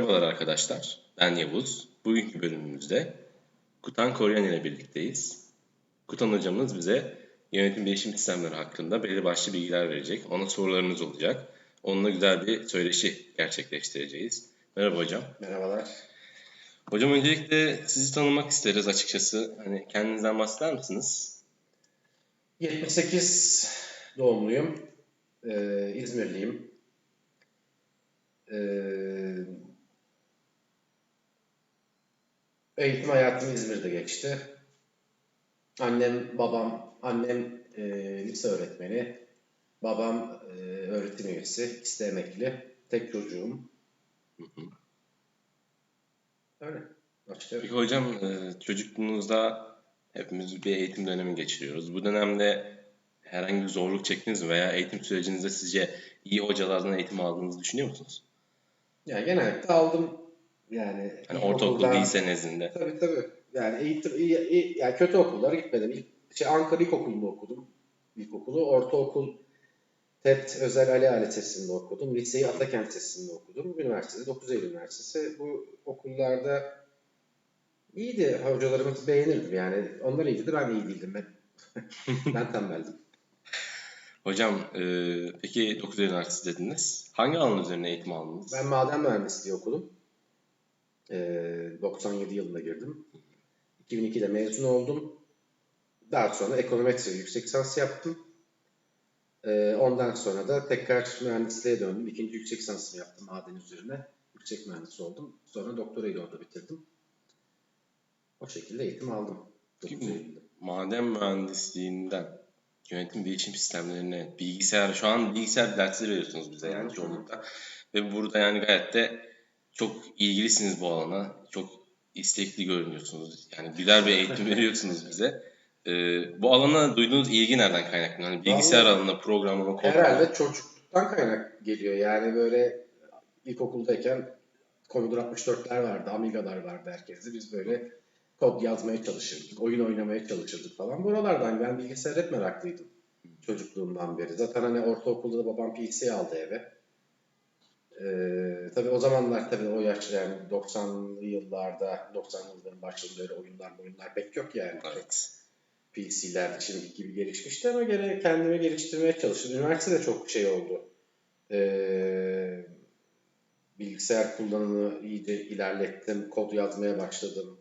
Merhabalar arkadaşlar, ben Yavuz. Bugünkü bölümümüzde Kutan Koryan ile birlikteyiz. Kutan hocamız bize yönetim bilişim sistemleri hakkında belli başlı bilgiler verecek. Ona sorularımız olacak. Onunla güzel bir söyleşi gerçekleştireceğiz. Merhaba hocam. Merhabalar. Hocam öncelikle sizi tanımak isteriz açıkçası. Hani kendinizden bahseder misiniz? 78 doğumluyum. Ee, İzmirliyim. Ee, eğitim hayatım İzmir'de geçti. Annem, babam, annem e, lise öğretmeni, babam e, öğretim üyesi, ikisi emekli. Tek çocuğum. Öyle. Başka Peki hocam e, çocukluğunuzda hepimiz bir eğitim dönemi geçiriyoruz. Bu dönemde herhangi bir zorluk çektiniz mi veya eğitim sürecinizde sizce iyi hocalardan eğitim aldığınızı düşünüyor musunuz? Yani genellikle aldım yani Hani ortaokul, lise nezdinde. Tabii tabii. Yani eğitim, yani kötü okullara gitmedim. İlk, şey, Ankara İlkokulu'nda okudum. İlkokulu. Ortaokul TET Özel Ali Aile Lisesi'nde okudum. Liseyi Atakent Lisesi'nde okudum. Üniversitede 9 Eylül Üniversitesi. Bu okullarda iyiydi. Hocalarımızı beğenirdim yani. Onlar iyiydi, ben iyi değildim. Ben, ben tembeldim. Hocam e, peki 9 Eylül Üniversitesi dediniz. Hangi alan üzerine eğitim aldınız? Ben maden mühendisliği okudum. Ee, 97 yılında girdim. 2002'de mezun oldum. Daha sonra ekonometri yüksek lisans yaptım. Ee, ondan sonra da tekrar mühendisliğe döndüm. İkinci yüksek lisansımı yaptım maden üzerine. Yüksek mühendis oldum. Sonra doktorayı da orada bitirdim. O şekilde eğitim aldım. 9 Değil mi? Eylül'de. Maden mühendisliğinden yönetim bilişim sistemlerine, bilgisayar, şu an bilgisayar dersleri veriyorsunuz bize yani çoğunlukla. Ve burada yani gayet de çok ilgilisiniz bu alana. Çok istekli görünüyorsunuz. Yani güzel bir eğitim veriyorsunuz bize. E, bu alana duyduğunuz ilgi nereden kaynaklanıyor? Hani bilgisayar Vallahi- alanında programlama, kod Herhalde çocukluktan kaynak geliyor. Yani böyle ilkokuldayken Commodore 64'ler vardı, Amiga'lar vardı herkeste. Biz böyle kod yazmaya çalışırdık, oyun oynamaya çalışırdık falan. Buralardan ben bilgisayar hep meraklıydım çocukluğumdan beri. Zaten hani ortaokulda da babam PC aldı eve. Ee, tabii o zamanlar tabii o yaş yani 90'lı yıllarda 90 yılların başlarında öyle oyunlar oyunlar pek yok yani. Evet. PC'ler şimdiki gibi gelişmişti ama gene kendimi geliştirmeye çalıştım. Üniversitede çok şey oldu. Ee, bilgisayar kullanımını iyice ilerlettim. Kod yazmaya başladım.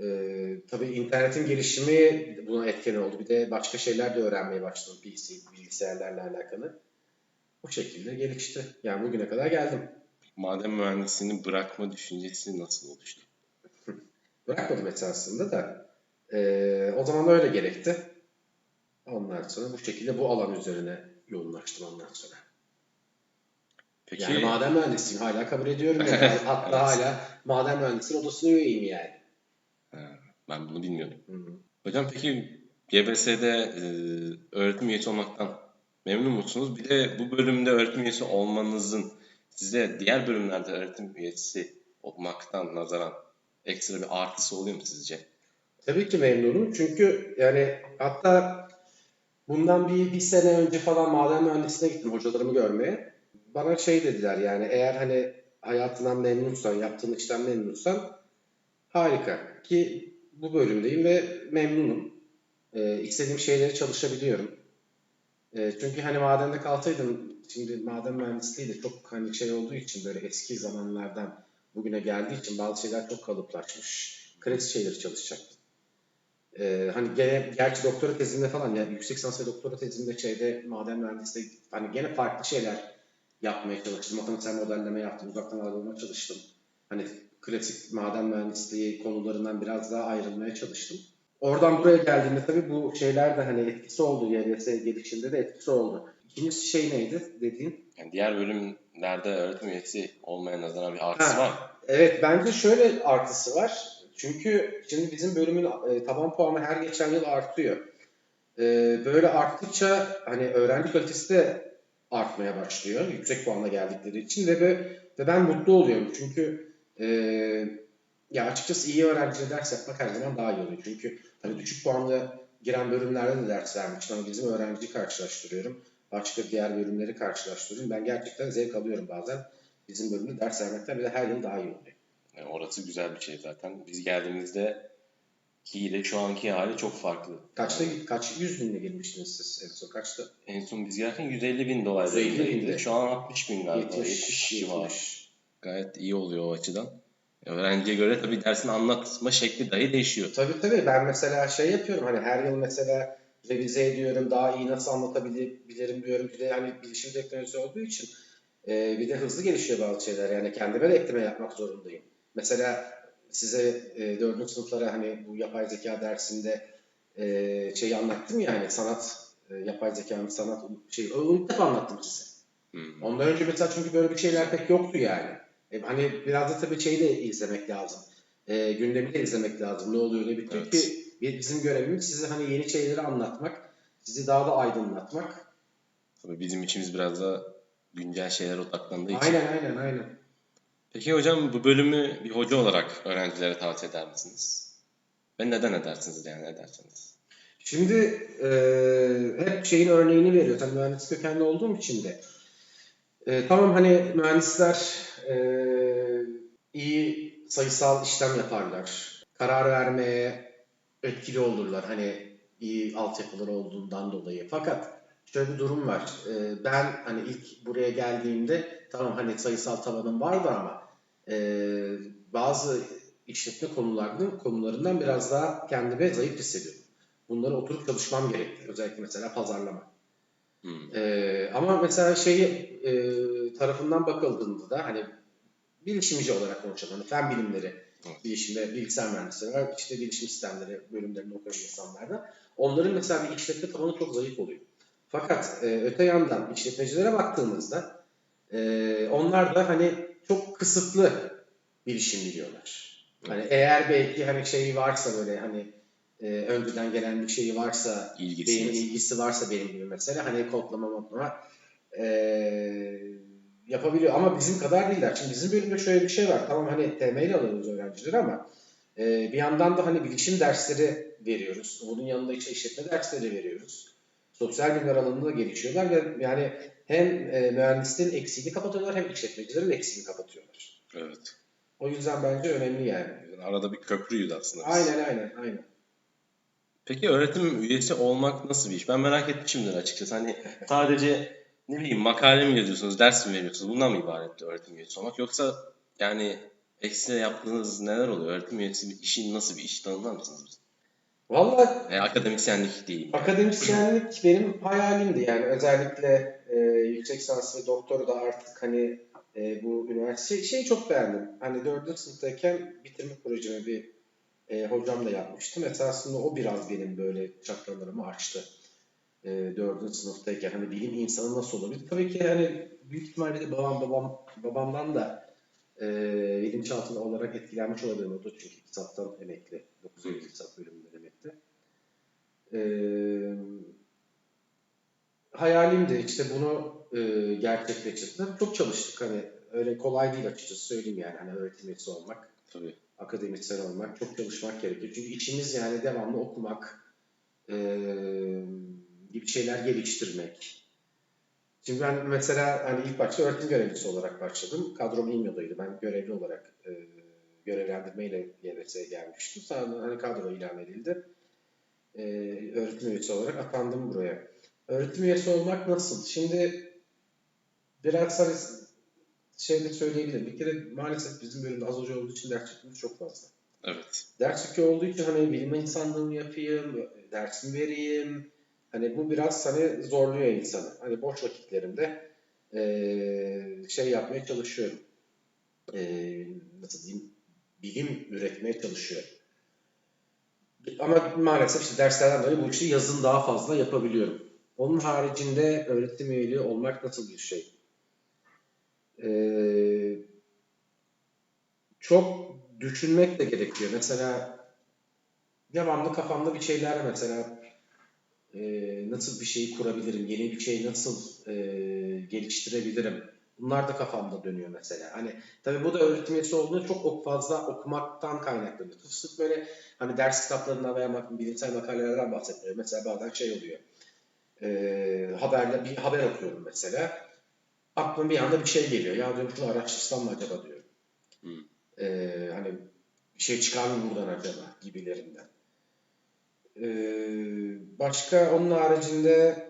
Ee, tabii internetin gelişimi buna etken oldu. Bir de başka şeyler de öğrenmeye başladım PC, bilgisayarlarla alakalı. Bu şekilde gelişti. Yani bugüne kadar geldim. Maden mühendisliğini bırakma düşüncesi nasıl oluştu? Bırakmadım esasında da. Ee, o zaman öyle gerekti. Ondan sonra bu şekilde bu alan üzerine yoğunlaştım ondan sonra. Peki Yani maden mühendisiyim hala kabul ediyorum. Yani. Hatta Evet. hala maden mühendisliğinin odasına üyeyim yani. Ha, ben bunu bilmiyordum. Hı hı. Hocam peki GBS'de e, öğretim üyesi olmaktan memnun musunuz? Bir de bu bölümde öğretim üyesi olmanızın size diğer bölümlerde öğretim üyesi olmaktan nazaran ekstra bir artısı oluyor mu sizce? Tabii ki memnunum çünkü yani hatta bundan bir, bir sene önce falan maden mühendisliğine gittim hocalarımı görmeye. Bana şey dediler yani eğer hani hayatından memnunsan, yaptığın işten memnunsan harika ki bu bölümdeyim ve memnunum. Ee, istediğim şeyleri çalışabiliyorum. Ee, çünkü hani madende kalsaydım şimdi maden mühendisliği de çok hani şey olduğu için böyle eski zamanlardan bugüne geldiği için bazı şeyler çok kalıplaşmış. Klasik şeyleri çalışacaktım. Ee, hani gene gerçi doktora tezimde falan yani yüksek lisans ve doktora tezimde şeyde maden mühendisliği hani gene farklı şeyler yapmaya çalıştım. Matematiksel modelleme yaptım. Uzaktan algılama çalıştım. Hani klasik maden mühendisliği konularından biraz daha ayrılmaya çalıştım. Oradan buraya geldiğimde tabii bu şeyler de hani etkisi oldu. YLS gelişinde de etkisi oldu. İkinci şey neydi dediğin? Yani diğer bölümlerde öğretim üyesi olmaya nazaran bir artısı Ha. var? Evet bence şöyle artısı var. Çünkü şimdi bizim bölümün e, taban puanı her geçen yıl artıyor. E, böyle arttıkça hani öğrenci kalitesi de artmaya başlıyor. Yüksek puanla geldikleri için ve, be- ve ben mutlu oluyorum. Çünkü e, ya açıkçası iyi öğrenciyle ders yapmak her zaman daha iyi oluyor. Çünkü hani düşük puanlı giren bölümlerde de ders vermek için ama bizim öğrenciyi karşılaştırıyorum. Başka diğer bölümleri karşılaştırıyorum. Ben gerçekten zevk alıyorum bazen. bizim bölümde ders vermekten bir de her yıl daha iyi oluyor. Yani orası güzel bir şey zaten. Biz geldiğimizde ki ile şu anki hali çok farklı. Kaçta kaç yüz binle girmiştiniz siz en son kaçta? En son biz gelirken 150 bin dolar 150 bindi. değildi. Şu an 60 bin galiba. 70, 70, civarı. 70. Gayet iyi oluyor o açıdan. Öğrenciye göre tabii dersin anlatma şekli dahi değişiyor. Tabii tabii ben mesela şey yapıyorum hani her yıl mesela revize ediyorum daha iyi nasıl anlatabilirim diyorum. Bir de hani bilişim teknolojisi olduğu için e, bir de hızlı gelişiyor bazı şeyler yani kendime de ekleme yapmak zorundayım. Mesela size e, dördüncü sınıflara hani bu yapay zeka dersinde e, şeyi anlattım ya hani sanat e, yapay zekanın sanat şey onu ilk defa anlattım size. Hmm. Ondan önce mesela çünkü böyle bir şeyler pek yoktu yani. E, hani biraz da tabii şeyi de izlemek lazım. E, gündemi de izlemek lazım. Ne oluyor ne bitiyor Evet. ki bir- bizim görevimiz size hani yeni şeyleri anlatmak, sizi daha da aydınlatmak. Tabii bizim içimiz biraz da güncel şeylere odaklandığı için. Aynen aynen aynen. Peki hocam bu bölümü bir hoca olarak öğrencilere tavsiye eder misiniz? Ve neden edersiniz yani ederseniz? Şimdi e, hep şeyin örneğini veriyor. Tabii mühendis kökenli olduğum için de. E, tamam hani mühendisler e, iyi sayısal işlem yaparlar. Karar vermeye etkili olurlar. Hani iyi altyapıları olduğundan dolayı. Fakat şöyle bir durum var. E, ben hani ilk buraya geldiğimde tamam hani sayısal tabanım vardı ama e, bazı işletme konularının konularından biraz daha kendime zayıf hissediyorum. Bunları oturup çalışmam gerekti. Özellikle mesela pazarlama. Hmm. Ee, ama mesela şeyi e, tarafından bakıldığında da hani bilişimci olarak konuşalım. Hani fen bilimleri, Evet. bilişimde bilgisayar mühendisleri var. işte bilişim sistemleri bölümlerinde okuyan insanlar da. Onların mesela bir işletme tabanı çok zayıf oluyor. Fakat e, öte yandan işletmecilere baktığımızda e, onlar da hani çok kısıtlı bilişim biliyorlar. Hani eğer belki hani şeyi varsa böyle hani e, önceden gelen bir şeyi varsa İlgisi. benim ilgisi varsa benim gibi mesela hani kodlama modlama eee yapabiliyor ama bizim kadar değiller. Şimdi bizim bölümde şöyle bir şey var. Tamam hani temel alıyoruz öğrencileri ama eee, bir yandan da hani bilişim dersleri veriyoruz. Bunun yanında işte işletme dersleri veriyoruz. Sosyal bilimler alanında da gelişiyorlar ve yani hem e, mühendislerin eksiğini kapatıyorlar hem işletmecilerin eksiğini kapatıyorlar. Evet. O yüzden bence önemli yani. Arada bir köprüydü aslında. biz. Aynen aynen aynen. Peki öğretim üyesi olmak nasıl bir iş? Ben merak etmişimdir açıkçası. Hani sadece ne bileyim makale mi yazıyorsunuz, ders mi veriyorsunuz? Bundan mı ibaret öğretim üyesi olmak? Yoksa yani ekstra yaptığınız neler oluyor? Öğretim üyesi bir işin nasıl bir iş tanımlar mısınız bize? Vallahi E, akademisyenlik değil. Akademisyenlik benim hayalimdi yani özellikle e, yüksek lisans ve doktoru da artık hani e, bu üniversite şeyi çok beğendim. Hani dördüncü sınıftayken bitirme projemi bir e, hocamla yapmıştım. Esasında o biraz benim böyle çakralarımı açtı. E, dördüncü sınıftayken hani bilim insanı nasıl olabilir? Tabii ki hani büyük ihtimalle de babam babam babamdan da e, bilinçaltında olarak etkilenmiş olabilirim. O da çünkü iktisattan emekli. 9 Eylül iktisat bölümünden emekli. Ee, hayalimdi işte bunu e, gerçekleştirdim. Çok çalıştık hani öyle kolay değil açıkçası söyleyeyim yani hani öğretim üyesi olmak, Tabii. akademisyen olmak çok çalışmak gerekiyor. Çünkü içimiz yani devamlı okumak, e, gibi şeyler geliştirmek. Şimdi ben mesela hani ilk başta öğretim görevlisi olarak başladım. Kadrom İMYO'daydı. Ben görevli olarak e, görevlendirmeyle YBS'ye gelmiştim. Sonra hani kadro ilan edildi e, öğretim üyesi olarak atandım buraya. Öğretim üyesi olmak nasıl? Şimdi biraz hani şeyde söyleyebilirim. Bir kere maalesef bizim bölümde az hoca olduğu için ders yükümüz çok fazla. Evet. Ders yükü olduğu için hani bilim insanlığımı yapayım, dersimi vereyim. Hani bu biraz hani zorluyor insanı. Hani boş vakitlerimde e, şey yapmaya çalışıyorum. E, nasıl diyeyim? Bilim üretmeye çalışıyorum. Ama maalesef işte derslerden dolayı bu işi yazın daha fazla yapabiliyorum. Onun haricinde öğretim üyeliği olmak nasıl bir şey? Ee, çok düşünmek de gerekiyor. Mesela devamlı kafamda bir şeyler mesela e, nasıl bir şeyi kurabilirim, yeni bir şey nasıl e, geliştirebilirim. Bunlar da kafamda dönüyor mesela. Hani tabii bu da öğretim üyesi olduğunda çok ok- fazla okumaktan kaynaklanıyor. Sırf böyle hani ders kitaplarından veya bilimsel makalelerden bahsetmiyorum. Mesela bazen şey oluyor. E, haberle bir haber okuyorum mesela. aklıma bir anda bir şey geliyor. Ya diyorum şunu araştırsam mı acaba diyorum. Hı. Ee, hani bir şey çıkar mı buradan acaba gibilerinden. Ee, başka onun haricinde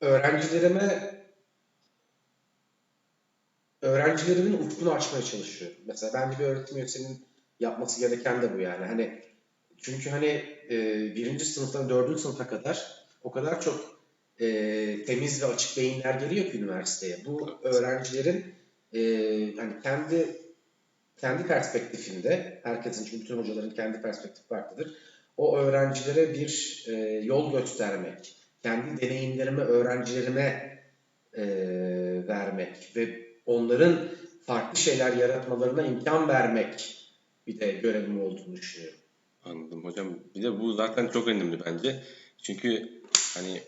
öğrencilerime öğrencilerimin ufkunu açmaya çalışıyorum. Mesela bence bir öğretim üyesinin yapması gereken de bu yani. Hani çünkü hani e, birinci sınıftan dördüncü sınıfa kadar o kadar çok e, temiz ve açık beyinler geliyor ki üniversiteye. Bu öğrencilerin e, hani kendi kendi perspektifinde, herkesin çünkü bütün hocaların kendi perspektifi farklıdır. O öğrencilere bir e, yol göstermek, kendi deneyimlerimi öğrencilerime e, vermek ve onların farklı şeyler yaratmalarına imkan vermek bir de görevim olduğunu düşünüyorum. Anladım hocam. Bir de bu zaten çok önemli bence. Çünkü hani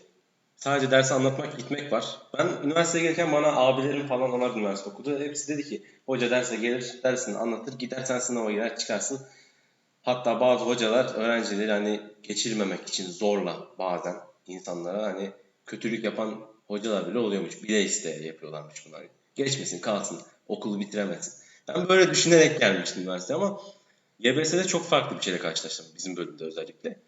sadece dersi anlatmak, gitmek var. Ben üniversiteye gelirken bana abilerim falan onlar üniversite okudu. Hepsi dedi ki hoca derse gelir, dersini anlatır, gidersen sınava girer, çıkarsın. Hatta bazı hocalar öğrencileri hani geçirmemek için zorla bazen insanlara hani kötülük yapan hocalar bile oluyormuş. Bile isteye yapıyorlarmış bunlar. Geçmesin, kalsın, okulu bitiremesin. Ben böyle düşünerek gelmiştim üniversiteye ama YBS'de çok farklı bir şeyle karşılaştım bizim bölümde özellikle.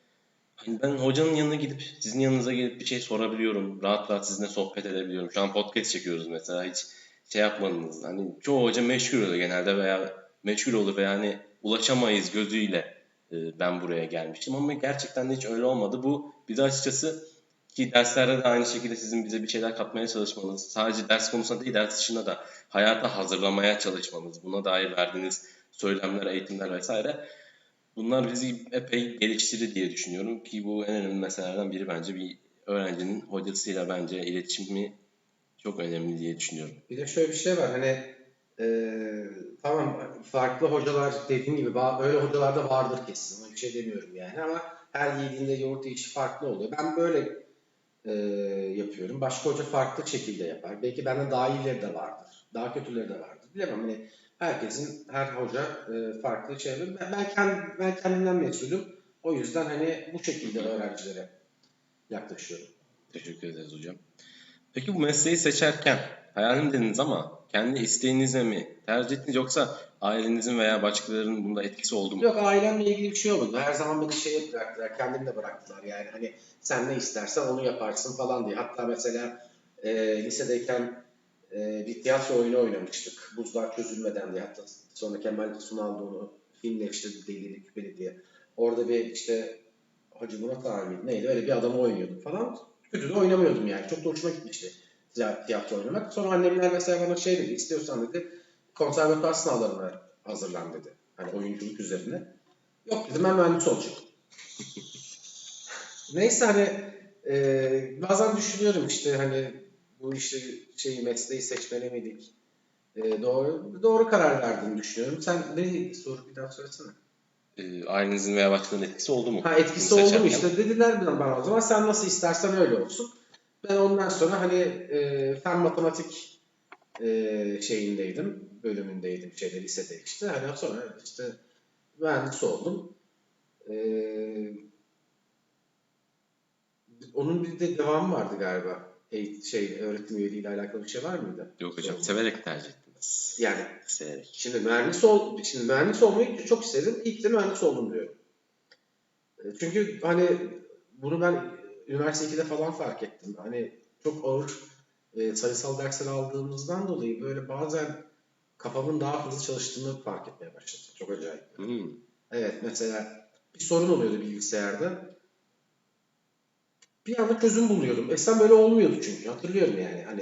Hani ben hocanın yanına gidip sizin yanınıza gelip bir şey sorabiliyorum. Rahat rahat sizinle sohbet edebiliyorum. Şu an podcast çekiyoruz mesela hiç şey yapmadınız. Hani çoğu hoca meşgul oluyor genelde veya meşgul olur veya hani ulaşamayız gözüyle e, ben buraya gelmiştim ama gerçekten de hiç öyle olmadı. Bu bize açıkçası ki derslerde de aynı şekilde sizin bize bir şeyler katmaya çalışmanız, sadece ders konusunda değil ders dışında da hayata hazırlamaya çalışmanız, buna dair verdiğiniz söylemler, eğitimler vesaire bunlar bizi epey geliştirir diye düşünüyorum ki bu en önemli meselelerden biri bence bir öğrencinin hocasıyla bence iletişimi çok önemli diye düşünüyorum. Bir de şöyle bir şey var hani e, tamam farklı hocalar dediğim gibi öyle hocalar da vardır kesin. Ona bir şey demiyorum yani ama her yiğidinde yoğurt yiyişi farklı oluyor. Ben böyle e, yapıyorum. Başka hoca farklı şekilde yapar. Belki benden daha iyileri de vardır. Daha kötüleri de vardır. Bilemem hani herkesin, her hoca e, farklı şey yapıyor. Ben, ben, kendim, ben kendimden mesulüm. O yüzden hani bu şekilde öğrencilere yaklaşıyorum. Teşekkür ederiz hocam. Peki bu mesleği seçerken hayalim dediniz ama kendi isteğinizle mi tercih ettiniz yoksa ailenizin veya başkalarının bunda etkisi oldu mu? Yok ailemle ilgili bir şey olmadı. Her zaman beni şeye bıraktılar, kendimle bıraktılar. Yani hani sen ne istersen onu yaparsın falan diye. Hatta mesela e, lisedeyken e, bir tiyatro oyunu oynamıştık. Buzlar çözülmeden diye. Hatta sonra Kemal Sunal da onu filmleştirdi Delili Küpeli diye. Orada bir işte Hacı Murat abi neydi öyle bir adamı oynuyordum falan. Kötü de oynamıyordum yani. Çok da hoşuma gitmişti tiyatro oynamak. Sonra annemler mesela bana şey dedi, istiyorsan dedi konservatuar sınavlarına hazırlan dedi. Hani oyunculuk üzerine. Yok dedim ben mühendis olacağım. Neyse hani e, bazen düşünüyorum işte hani bu işte şeyi mesleği seçmeli miydik? E, doğru doğru karar verdiğimi düşünüyorum. Sen ne soru bir daha söylesene. Ee, ailenizin veya başkalarının etkisi oldu mu? Ha etkisi Bunu oldu mu işte dediler bana o zaman sen nasıl istersen öyle olsun. Ben ondan sonra hani e, fen matematik e, şeyindeydim, bölümündeydim şeyde lisede işte. Hani sonra işte mühendis oldum. E, onun bir de devamı vardı galiba. Eğit şey öğretim üyeliğiyle alakalı bir şey var mıydı? Yok hocam Sorun. severek tercih ettiniz. Yani Severek. Şimdi mühendis ol, şimdi mühendis olmayı çok istedim. İlk de mühendis oldum diyorum. E, Çünkü hani bunu ben üniversite 2'de falan fark ettim. Hani çok ağır e, sayısal dersler aldığımızdan dolayı böyle bazen kafamın daha hızlı çalıştığını fark etmeye başladım. Çok acayip. Hmm. Evet mesela bir sorun oluyordu bilgisayarda. Bir anda çözüm buluyordum. Eskiden böyle olmuyordu çünkü. Hatırlıyorum yani. Hani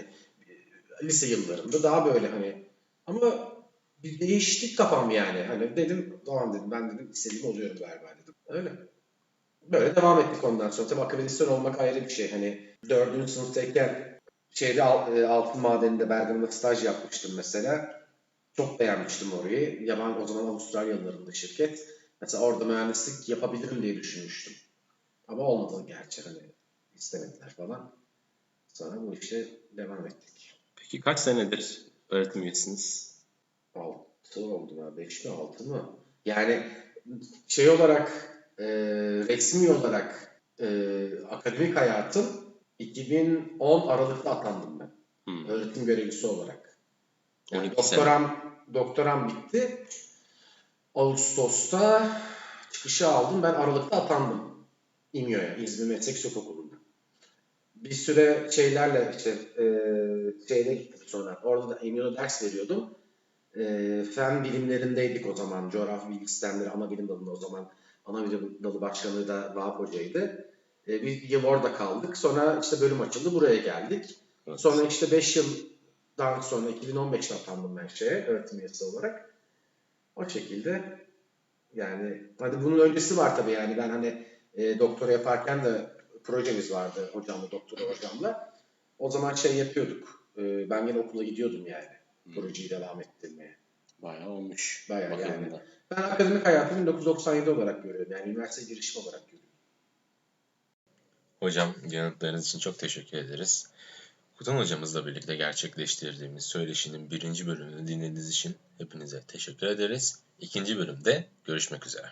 e, lise yıllarında daha böyle hani ama bir değiştik kafam yani. Hani dedim tamam dedim ben dedim istediğim oluyorum galiba dedim. Öyle. Böyle devam ettik ondan sonra. Tabii akademisyen olmak ayrı bir şey. Hani dördüncü sınıftayken şeyde e, altın madeninde Bergama'da staj yapmıştım mesela. Çok beğenmiştim orayı. Yaman o zaman Avustralyalıların da şirket. Mesela orada mühendislik yapabilirim diye düşünmüştüm. Ama olmadı gerçi hani istemediler falan. Sonra bu işe devam ettik. Peki kaç senedir öğretim üyesiniz? 6 oldu mu? 5 mi 6 mı? Yani şey olarak e, resmi olarak e, akademik hayatım 2010 Aralık'ta atandım ben. Hmm. Öğretim görevlisi olarak. Yani 12 sene. doktoram, doktoram bitti. Ağustos'ta çıkışı aldım. Ben Aralık'ta atandım. İMYO'ya, İzmir Meslek Okulu'nda. Bir süre şeylerle işte e, şeyde gittim sonra. Orada da İMYO'da ders veriyordum. E, fen bilimlerindeydik o zaman. Coğrafi bilgi sistemleri ana bilim dalında o zaman. Ana bilim dalı başkanı da Vahap Hoca'ydı. E, bir yıl orada kaldık. Sonra işte bölüm açıldı. Buraya geldik. Evet. Sonra işte 5 yıldan sonra 2015'te atandım ben şeye öğretim üyesi olarak. O şekilde yani hadi bunun öncesi var tabii yani ben hani e, doktora yaparken de projemiz vardı hocamla, doktora hocamla. O zaman şey yapıyorduk. E, ben yine okula gidiyordum yani Hmm. projeyi devam ettirmeye. Bayağı olmuş. Bayağı yani. bakıldığında. Ben akademik hayatımı 1997 olarak görüyorum. Yani üniversite girişim olarak görüyorum. Hocam yanıtlarınız için çok teşekkür ederiz. Kutan hocamızla birlikte gerçekleştirdiğimiz söyleşinin birinci bölümünü dinlediğiniz için hepinize teşekkür ederiz. İkinci bölümde görüşmek üzere.